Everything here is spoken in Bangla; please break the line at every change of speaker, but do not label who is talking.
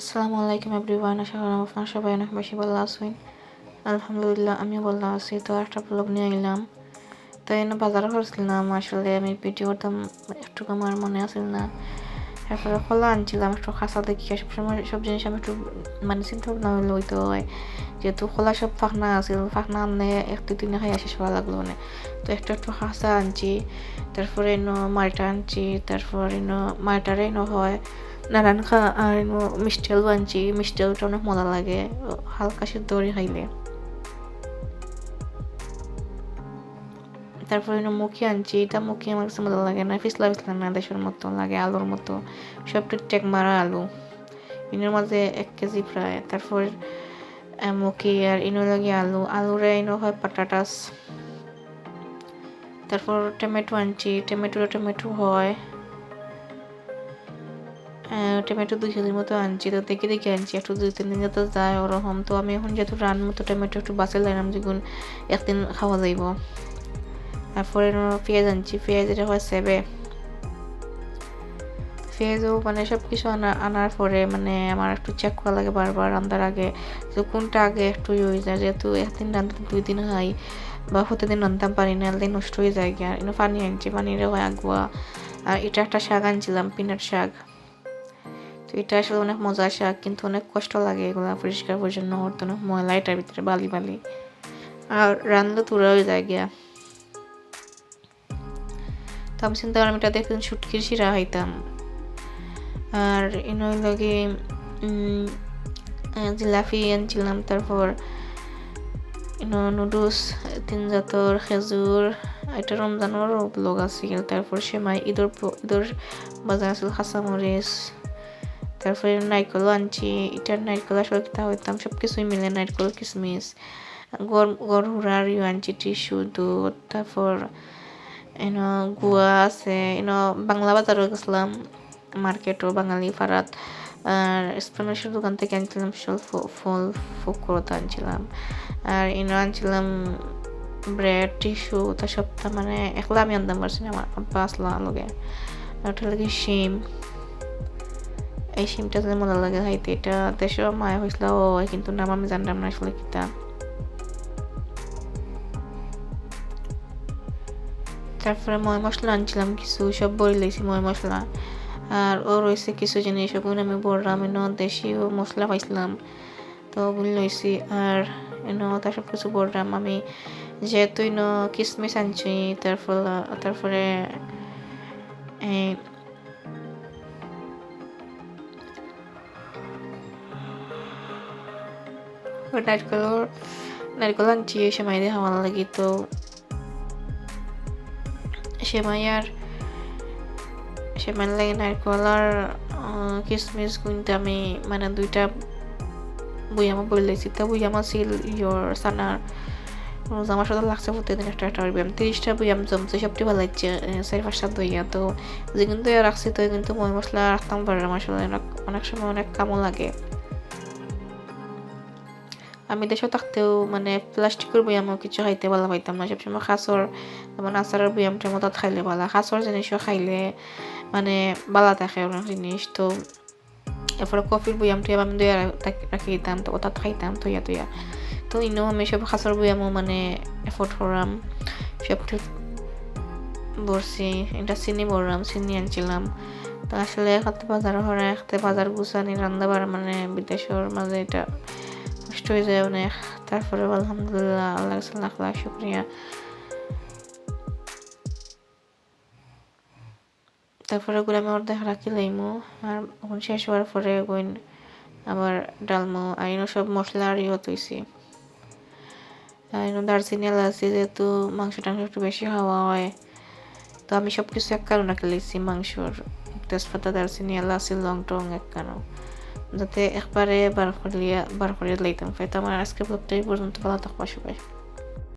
আসসালামু আলাইকুম এভরিওয়ান, আশা করি আপনারা সবাই অনেক বেশি ভালো আছেন। আলহামদুলিল্লাহ, আমিও ভালো আছি। তো একটা ব্লগ নিয়ে এলাম তো এনে বাজারে করছিলাম। আসলে আমি ভিডিও করতাম একটু আমার মনে আসছিল না। তারপরে খোলা আনছিলাম, একটু খাসা দেখি। সবসময় সব জিনিস আমি একটু মানে চিন্তা ভাবনা হইলে হইতে হয় যেহেতু খোলা সব ফাঁকনা আছিল, ফাঁকনা আনলে এক দুই দিনে খাই শেষ হওয়া লাগল মানে। তো একটু একটু খাসা আনছি, তারপরে এনো মালটা আনছি, তারপর এনো মালটারে এনো হয়। নানান খা আর এনো মিষ্টি আলু আনছি মিষ্টি আলুটা অনেক মজা লাগে হালকা সিদ্ধ করে খাইলে। তারপরে মুখি আনছি, এটা মুখি আমার কাছে মজা লাগে না পিছলা পিছলা না, দেশের মতো লাগে, আলুর মতো। সব টেক মারা আলু। ইনের মাঝে এক কেজি প্রায়। তারপর মুখি আর ইনো লাগে আলু। আলুরে ইনো হয় পাটাটাস। তারপর টমেটো আনছি টমেটো টমেটো হয়। টমেটো দুই কেজির মতো আনছি। তো দেখে দেখে আনছি। একটু দুই তিন দিন যাতে যায় ওরকম। তো আমি এখন যেহেতু রান মতো টমেটো একটু বাঁচে লাইলাম যেগুন একদিন খাওয়া যাইব। তারপরে পেঁয়াজ আনছি। পেঁয়াজ এটা হয় সেবে। পেঁয়াজও মানে সব কিছু আনা, আনার পরে মানে আমার একটু চেক করা লাগে বারবার রান্নার আগে। যে কোনটা আগে একটু ইয়ে হয়ে যায়। যেহেতু একদিন রান্ধতে দুই দিন হয় বা প্রতিদিন রান্ধতাম পারি না দিন নষ্ট হয়ে যায় আর এনে পানি আনছি। পানিরে হয় আগুয়া। আর এটা একটা শাক আনছিলাম, পিনাট শাক। তো এটা আসলে অনেক মজা শাক কিন্তু অনেক কষ্ট লাগে এগুলো পরিষ্কার পরিচ্ছন্ন করতে, অনেক ময়লা এটার ভিতরে বালি বালি। আর রান্না তুরা হয়ে যায় গিয়া। তো আমি চিন্তা করলাম এটা দেখতেন শুটকির শিরা হইতাম আর ইনই লগে জিলাপি আনছিলাম, তারপর নুডলস, তিন জাতর খেজুর, এটা রমজানের লোক আছিল তারপর সেমাই, ঈদর ঈদর বাজার আছিল কাঁচামরিচ তারপরে নারকেলও আনছি এটার নারকেল আসলে কিতা হইতাম সব কিছুই মিলে নারকেল, কিসমিস, গড় গড় হুড়ার ইউ আনছি, টিস্যু, দুধ, তারপর এন গুয়া আছে এন বাংলা বাজারও গেছিলাম, মার্কেটও, বাঙালি পাড়াত আর স্প্যানিশের দোকান থেকে আনছিলাম সব ফল ফকরতা আনছিলাম, আর এনো আনছিলাম ব্রেড, টিস্যু, তা সবটা মানে একলা আমি আনতাম পারছি না, আমার আব্বা আসলা লগে ওটা লাগে শিম এই শিমটা যদি মজা লাগে খাইতে এটা দেশের মায়া হয়েছিল ও, কিন্তু নাম আমি জানতাম না আসলে কিতা। তারপরে ময় মশলা আনছিলাম, কিছু সব বই লাইছি ময় মশলা। আর ও রয়েছে কিছু জিনিস, ওগুলো আমি বললাম, এন দেশি ও মশলা পাইছিলাম, তো ওগুলো লইছি। আর এনে তার সব কিছু বললাম, আমি যেহেতু ইনো কিসমিস আনছি, তারপর তারপরে এই নারকেল নারকেল আনছি সেমাই দিয়ে খাওয়ার লাগি তো সেমাই আর সেমাই লাগে নারকেল আর আহ, কিশমিশ কিন্তু আমি মানে দুইটা বইয়ামা বলেছি তো বইয়ামা ছিল ইয়োর সানার রোজ আমার সাথে লাগছে প্রতিদিন একটা একটা বইয়াম। তিরিশটা বইয়াম জমছে সবটি ভালো লাগছে চারি পাঁচটা দইয়া। তো যে কিন্তু রাখছি তো কিন্তু মই মশলা রাখতাম আসলে অনেক- অনেক সময় অনেক কামও লাগে। আমি দেশে থাকতেও মানে প্লাস্টিকের বয়ামও কিছু খাইতে ভালো পাইতাম না। সবসময় খাসর, যেমন আচারের বয়ামটার মতো খাইলে ভালো। খাসর জিনিসও খাইলে মানে বালা থাকে অনেক জিনিস। তো এরপরে কফির বয়ামটা আমি দইয়া রাখি দিতাম তো ওটা খাইতাম তৈয়া তৈয়া তো ইনো আমি সব খাসর বয়ামও মানে এফোর্ড করলাম সবটা বসছি এটা চিনি বললাম চিনি আনছিলাম। তো আসলে খাতে বাজার হরে খাতে বাজার গুছানি রান্না বাড়া মানে বিদেশের মাঝে এটা কষ্ট হয়ে যায় অনেক তারপরে আলহামদুলিল্লাহ আল্লাহ লাখ লাখ শুক্রিয়া। তারপরে ওগুলো আমি অর্ধেক রাখি লাইমু। আর ওখানে শেষ হওয়ার পরে ওগুন আবার ডালমো। আর ইনো সব মশলা আর ইয়ে তৈছি আর ইনো দারচিনি, এলাচি যেহেতু মাংস টাংস একটু বেশি খাওয়া হয়, তো আমি সব কিছু এক কারণ রাখি লাইছি মাংসর। তেজপাতা, দারচিনি, এলাচি, লং টং এক কারণ। যাতে একবারে বার করিয়া বার করিয়া লাইতাম পাই তো আমার আজকে ব্লগটা এই পর্যন্ত ভালো থাকবা সবাই